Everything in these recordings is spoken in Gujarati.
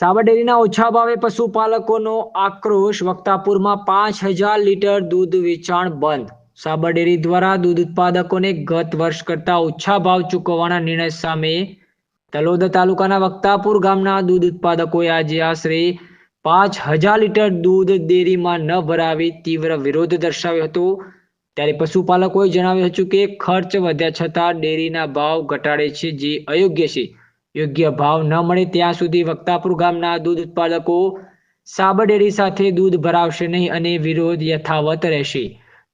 સાબરડેરીના ઓછા ભાવે પશુપાલકોનો આક્રોશ વક્તાપુરમાં પાંચ હજાર લીટર દૂધ વેચાણ બંધ. સાબરડેરી દ્વારા દૂધ ઉત્પાદકોને ગત વર્ષ કરતા ઓછા ભાવ ચૂકવવાના નિર્ણય સામે તલોદ તાલુકાના વક્તાપુર ગામના દૂધ ઉત્પાદકોએ આજે આશરે પાંચ હજાર લીટર દૂધ ડેરીમાં ન ભરાવી તીવ્ર વિરોધ દર્શાવ્યો હતો. ત્યારે પશુપાલકોએ જણાવ્યું હતું કે ખર્ચ વધ્યા છતાં ડેરીના ભાવ ઘટાડે છે જે અયોગ્ય છે. યોગ્ય ભાવ ન મળે ત્યાં સુધી વક્તાપુર ગામના દૂધ ઉત્પાદકો સાબરડેરી સાથે દૂધ ભરાવશે નહીં અને વિરોધ યથાવત રહેશે.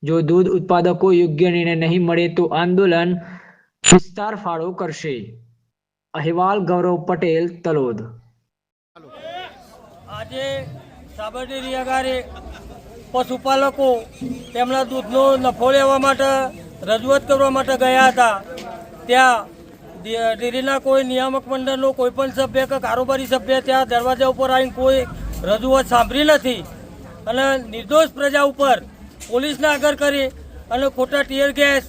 જો દૂધ ઉત્પાદકો યોગ્ય નિર્ણય નહીં મળે તો આંદોલન વિસ્તાર ફાળો કરશે. અહેવાલ ગૌરવ પટેલ, તલોદ. આજે સાબરડેરી અગારે પશુપાલકો તેમના દૂધનો નફો લેવા માટે રજૂઆત કરવા માટે ગયા હતા. ત્યાં ડેરીના કોઈ નિયામક મંડળનો કોઈ પણ સભ્ય કે કારોબારી સભ્ય ત્યાં દરવાજા ઉપર આવીને કોઈ રજૂઆત સાંભળી નથી. અને નિર્દોષ પ્રજા ઉપર પોલીસને આગળ કરી અને ખોટા ટીયર ગેસ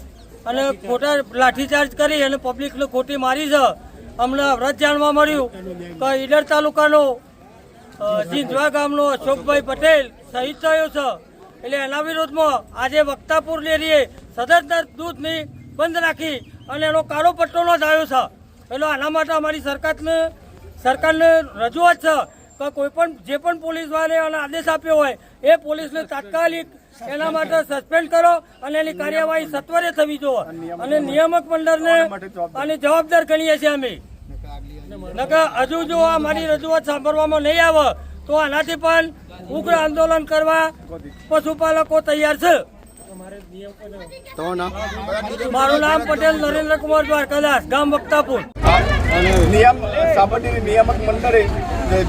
અને ખોટા લાઠીચાર્જ કરી અને પબ્લિકને ખોટી મારી છે. અમને વ્રત જાણવા મળ્યું કે ઈડર તાલુકાનો જીંજવા ગામનો અશોકભાઈ પટેલ શહીદ થયો છે. એટલે એના વિરોધમાં આજે વક્તાપુર ડેરીએ સદર દૂધની બંધ રાખી અને એનો કાળો પટ્ટો નોંધાયો છે. એટલે આના માટે અમારી સરકારને સરકારને રજૂઆત છે કે કોઈ પણ જે પણ પોલીસ વાળાને આદેશ આપ્યો હોય, એ પોલીસને તાત્કાલિક એના માટે સસ્પેન્ડ કરો અને એની કાર્યવાહી સત્વરે થવી જોઈએ. અને નિયામક મંડળને અને જવાબદાર ગણીએ છીએ અમે. નકર હજુ જો આ મારી રજૂઆત સાંભળવામાં નહીં આવે, તો આનાથી પણ ઉગ્ર આંદોલન કરવા પશુપાલકો તૈયાર છે. મારું નામ પટેલ નરેન્દ્ર કુમાર દ્વારકાદાસ ગામ વક્તાપુર. નિયમ સાબરડેરી નિયામક મંડળે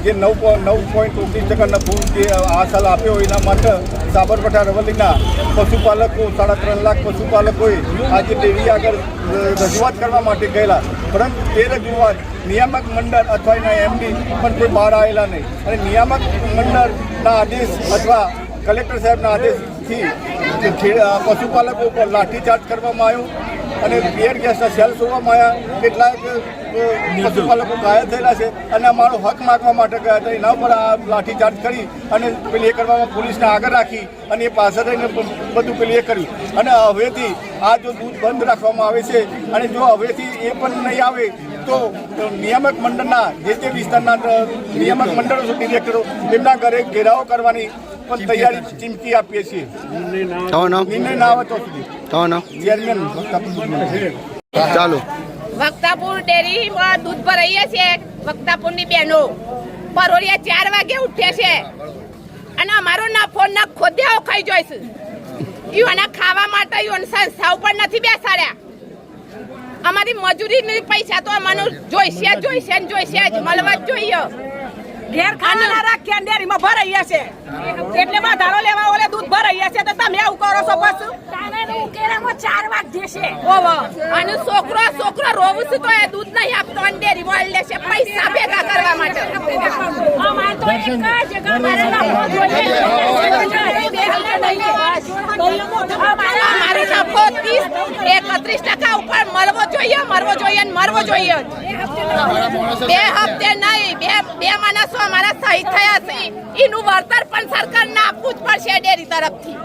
જે નવ નવ પોઈન્ટ ઓગણીસ ટકાના ફૂલ જે આ સાલ આપ્યો એના માટે સાબરકાંઠા રવલીના પશુપાલકો સાડા ત્રણ લાખ પશુપાલકોએ આજે ડેરી આગળ રજૂઆત કરવા માટે ગયેલા. પરંતુ તે રજૂઆત નિયામક મંડળ અથવા એના એમડી પણ કોઈ બહાર આવેલા નહીં. અને નિયામક મંડળના આદેશ અથવા કલેક્ટર સાહેબના આદેશથી જે પશુપાલકો ઉપર લાઠીચાર્જ કરવામાં આવ્યો અને પિયર ગેસના સેલ છોડવામાં આવ્યા. કેટલાક પશુપાલકો ઘાયલ થયેલા છે અને અમારો હક માગવા માટે ગયા હતા. એના ઉપર આ લાઠીચાર્જ કરી અને પેલી કરવામાં પોલીસને આગળ રાખી અને એ પાછળ રહીને બધું પેલી કર્યું. અને હવેથી આ જો દૂધ બંધ રાખવામાં આવે છે અને જો હવેથી એ પણ નહીં આવે તો નિયામક મંડળના જે તે વિસ્તારના, નિયામક મંડળો છે, ડિરેક્ટરો, એમના ઘરે ઘેરાવો કરવાની પણ તૈયારી ચીમકી આપીએ છીએ. નિર્ણય ના આવે. તો સુધી. ચેરમેન. ચાલો. વક્તાપુર ડેરીમાં દૂધ ભરાઈએ છે વક્તાપુરની બહેનો પરોળિયા ચાર વાગે ઉઠે છે. અને અમારો નફો ન ખોદ્યાઓ ખાઈ જોઈશ. ઈઓના ખાવા માટે ઈઓને સંસ્થા ઉપર નથી બેસાડ્યા. અમારી મજૂરી પૈસા તો અમારું જોઈશે જ જોઈશે ને જોઈશે જ. મળવા જ જોઈએ. ઘેર ખાનારા ડેરીમાં ભરાઈએ છે એટલે વધારો લેવા ઓલે દૂધ ભરાઈ છે તો તમે એવું કરો છો પાછું? તારે ઉકેરામાં ચાર વાગ જશે. ઓવો અને છોકરો છોકરો રોવું છું તો એ દૂધ નહીં આપતો અને ડેરી વાળી લેશે પૈસા ભેગા કરવા માટે. અમાર તો એક જ કે અમારે નફો જોઈએ ત્રીસ એકત્રીસ ટકા ઉપર મળવો જોઈએ મરવો જોઈએ મરવો જોઈએ. બે હપ્તે નહીં બે બે માણસો અમારા શહીદ થયા છે એનું વળતર પણ સરકારને આપવું જ પડશે ડેરી તરફથી.